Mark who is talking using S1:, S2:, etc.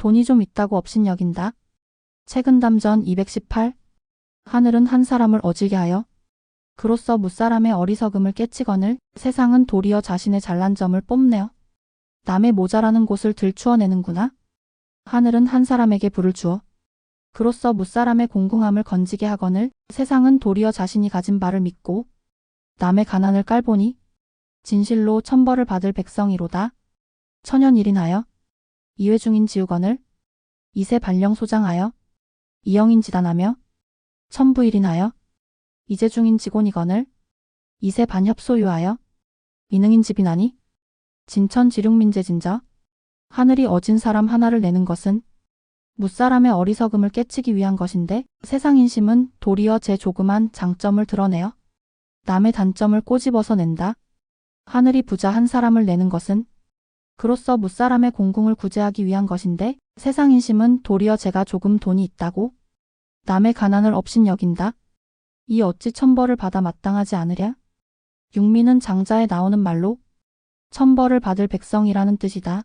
S1: 돈이 좀 있다고 업신 여긴다. 최근 담전 218. 하늘은 한 사람을 어질게 하여 그로써 무사람의 어리석음을 깨치거늘 세상은 도리어 자신의 잘난 점을 뽐내어 남의 모자라는 곳을 들추어내는구나. 하늘은 한 사람에게 불을 주어 그로써 무사람의 공공함을 건지게 하거늘 세상은 도리어 자신이 가진 바를 믿고 남의 가난을 깔보니 진실로 천벌을 받을 백성이로다. 천연일인하여 이회중인 지우거늘 이세 발령 소장하여 이영인 지단하며 천부일인하여 이재중인 직원이거늘 이세 반협 소유하여 미능인 집이나니 진천 지륙민재진저 하늘이 어진 사람 하나를 내는 것은 무사람의 어리석음을 깨치기 위한 것인데 세상 인심은 도리어 제 조그만 장점을 드러내어 남의 단점을 꼬집어서 낸다. 하늘이 부자 한 사람을 내는 것은 그로써 무사람의 공궁을 구제하기 위한 것인데 세상 인심은 도리어 제가 조금 돈이 있다고 남의 가난을 업신 여긴다. 이 어찌 천벌을 받아 마땅하지 않으랴? 육민은 장자에 나오는 말로 천벌을 받을 백성이라는 뜻이다.